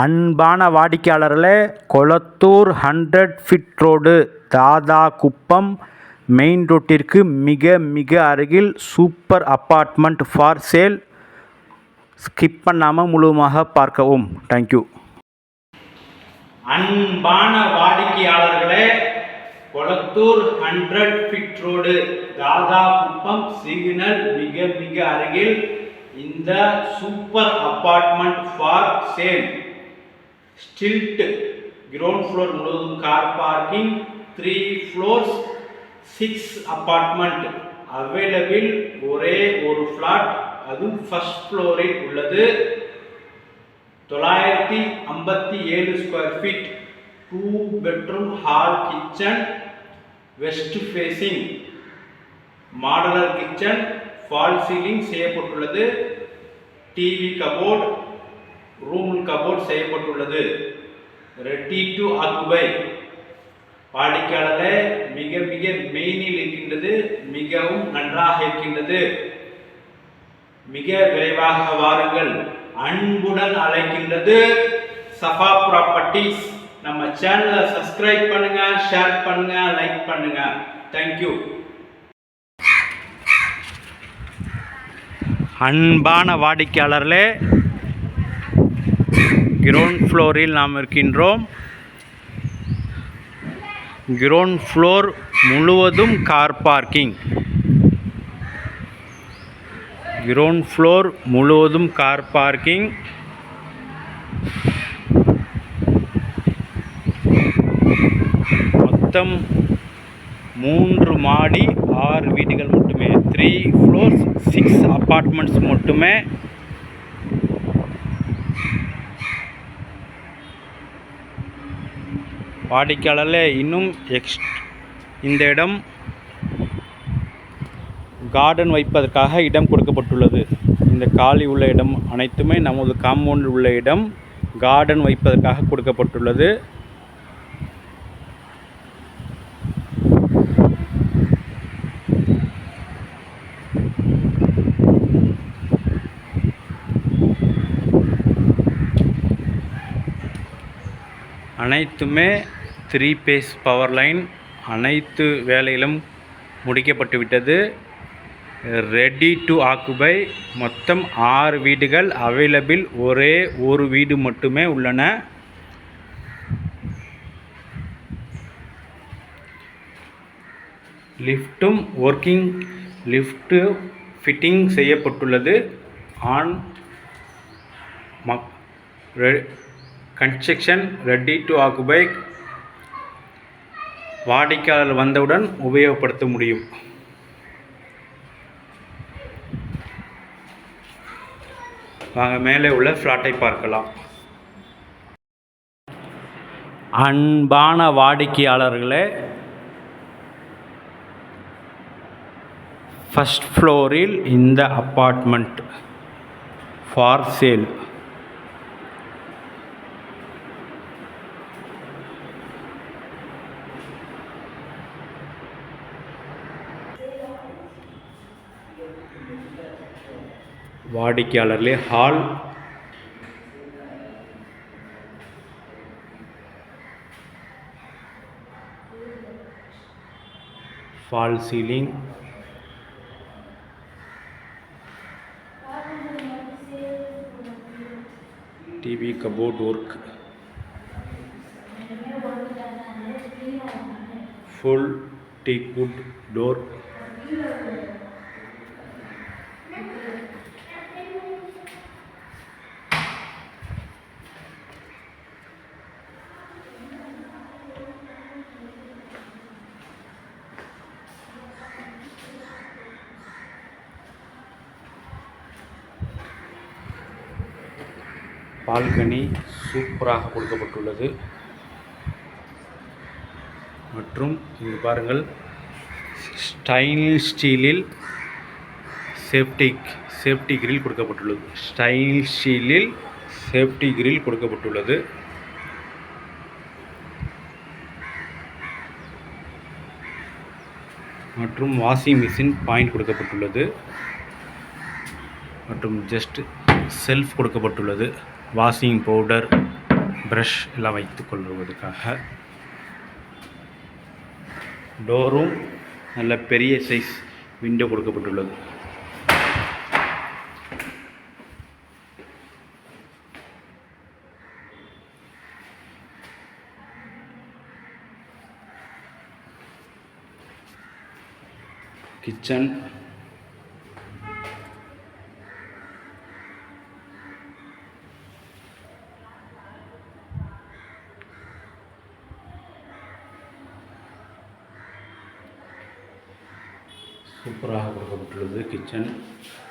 அன்பான வாடிக்கையாளர்களே Kolathur hundred feet road Dhadha Kuppam main ரோட்டிற்கு மிக மிக அருகில் super apartment for sale. Skip பண்ணாமல் முழுவதுமாக பார்க்கவும். தேங்க்யூ அன்பான வாடிக்கையாளர்களே Kolathur hundred feet road Dhadha Kuppam signal மிக மிக அருகில் இந்த super apartment for sale. Stilt ground floor முழுவதும் car parking three floors six apartment available ஒரே ஒரு ஃப்ளாட் அதுவும் ஃபர்ஸ்ட் ஃப்ளோரில் உள்ளது. தொள்ளாயிரத்தி ஐம்பத்தி ஏழு square feet two bedroom hall kitchen west facing modular kitchen false ceiling செய்யப்பட்டுள்ளது. டிவி கபோர்ட் ரூம் கபோர்ட் செய்யப்பட்டுள்ளது. ரெட்டி டு ஆக்குபை வாடிக்கையாளரே மிக மிக மெயினில் இருக்கின்றது மிகவும் நன்றாக இருக்கின்றது. மிக விரைவாக வாருங்கள். அன்புடன் அழைக்கின்றது சஃபா ப்ராப்பர்ட்டிஸ் நம்ம சேனலை சப்ஸ்கிரைப் பண்ணுங்க ஷேர் பண்ணுங்க லைக் பண்ணுங்க. தேங்க்யூ அன்பான வாடிக்கையாளர்களே கிரவுண்ட் ஃப்ளோரில் நாம் இருக்கின்றோம். கிரவுண்ட் ஃப்ளோர் முழுவதும் கார் பார்க்கிங் கிரவுண்ட் ஃப்ளோர் முழுவதும் கார் பார்க்கிங் மொத்தம் மூன்று மாடி ஆறு வீடுகள் மட்டுமே த்ரீ ஃப்ளோர்ஸ் சிக்ஸ் அப்பார்ட்மெண்ட்ஸ் மட்டுமே வாடிக்கையாளரில் இன்னும் எக்ஸ் இந்த இடம் கார்டன் வைப்பதற்காக இடம் கொடுக்கப்பட்டுள்ளது. இந்த காலி உள்ள இடம் அனைத்துமே நமது காம்பவுண்டில் உள்ள இடம் கார்டன் வைப்பதற்காக கொடுக்கப்பட்டுள்ளது. அனைத்துமே த்ரீ பேஸ் பவர் லைன் அனைத்து வேலையிலும் முடிக்கப்பட்டுவிட்டது. Ready to occupy. மொத்தம் ஆறு வீடுகள் அவைலபிள். ஒரே ஒரு வீடு மட்டுமே உள்ளன. லிஃப்ட்டும் ஒர்க்கிங் லிஃப்ட்டு ஃபிட்டிங் செய்யப்பட்டுள்ளது. ஆன் மக் கன்ஸ்ட்ரக்ஷன் ரெடி டு ஆக்குபை. வாடிக்கையாளர் வந்தவுடன் உபயோகப்படுத்த முடியும். வாங்க மேலே உள்ள ஃப்ளாட்டை பார்க்கலாம். அன்பான வாடிக்கையாளர்களே ஃபஸ்ட் ஃப்ளோரில் இந்த அப்பார்ட்மெண்ட் ஃபார் சேல் வாடிக்கையாளர்களே hall false ceiling. TV cupboard work. Full teakwood door balcony சூப்பராக கொடுக்கப்பட்டுள்ளது. மற்றும் இங்கு பாருங்கள் ஸ்டைனில் ஸ்டீலில் சேஃப்டி சேஃப்டி கிரில் கொடுக்கப்பட்டுள்ளது. ஸ்டைனில் ஸ்டீலில் சேஃப்டி கிரில் கொடுக்கப்பட்டுள்ளது. மற்றும் வாஷிங் மிஷின் பாயிண்ட் கொடுக்கப்பட்டுள்ளது. மற்றும் ஜஸ்ட் செல்ஃப் கொடுக்கப்பட்டுள்ளது. வாஷிங் பவுடர் ப்ரஷ் எல்லாம் வைத்து கொள்வதற்காக. டோரும் நல்ல பெரிய சைஸ் விண்டோ கொடுக்கப்பட்டுள்ளது. கிச்சன் சூப்பராக கொடுக்கப்பட்டுள்ளது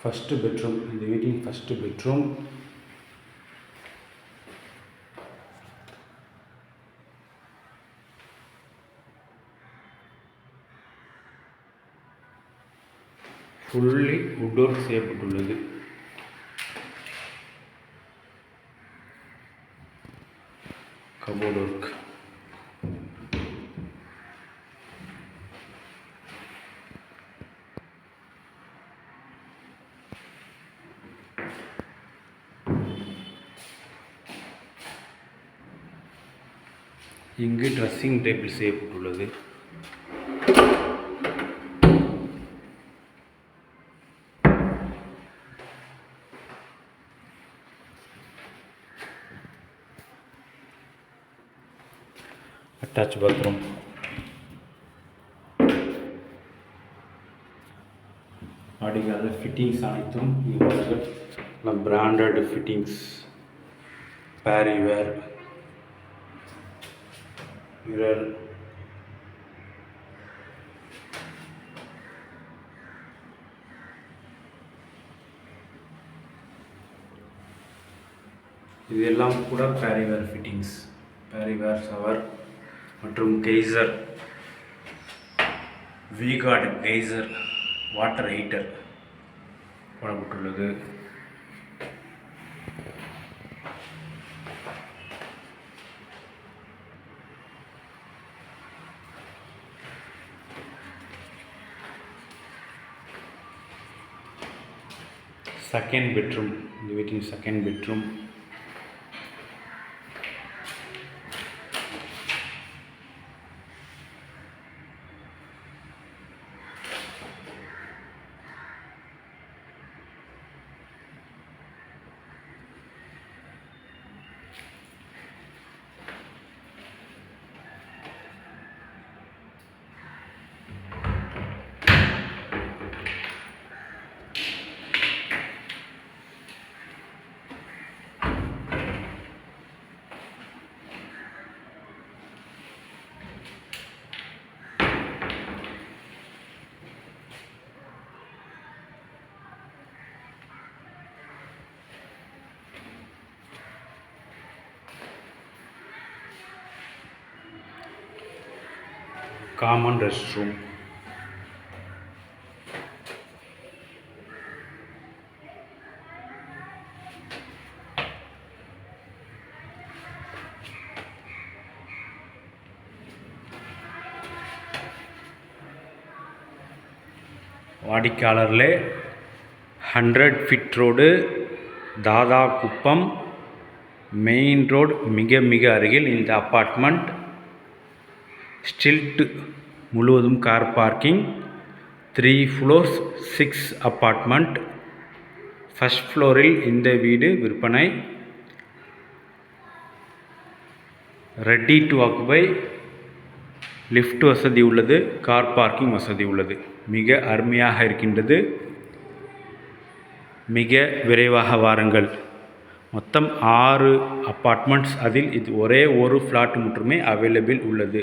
ஃபஸ்ட்டு பெட்ரூம் இந்த வீட்டின் first bedroom fully wood work செய்யப்பட்டுள்ளது. கபோர்ட் ஒர்க் இங்கு ட்ரெஸ்ஸிங் டேபிள் செய்யப்பட்டுள்ளது. அட்டாச் பாத்ரூம் அடிக்காத ஃபிட்டிங்ஸ் அனைத்தும் இங்கே பிராண்டட் ஃபிட்டிங்ஸ் பேரிவேர் மிரர் இது எல்லாம் கூட பேரிவேர் ஃபிட்டிங்ஸ் பேரிவேர் ஷவர் மற்றும் geyser VGuard geyser water heater போடப்பட்டுள்ளது. செகண்ட் பெட்ரூம் இந்த வீட்டின் செகண்ட் காமன் ரெஸ்ட் ரூம் வாடிக்கையாளர்களே hundred feet road Dhadha Kuppam main road மிக மிக அருகில் இந்த அப்பார்ட்மெண்ட் ஸ்டில்ட் முழுவதும் car parking three floors six apartment first ஃப்ளோரில் இந்த வீடு விற்பனை. ரெடி டு ஆக்குபை லிஃப்ட் வசதி உள்ளது கார் பார்க்கிங் வசதி உள்ளது. மிக அருமையாக இருக்கின்றது. மிக விரைவாக வாருங்கள். மொத்தம் ஆறு அப்பார்ட்மெண்ட்ஸ் அதில் இது ஒரே ஒரு ஃப்ளாட் மட்டுமே அவைலபிள் உள்ளது.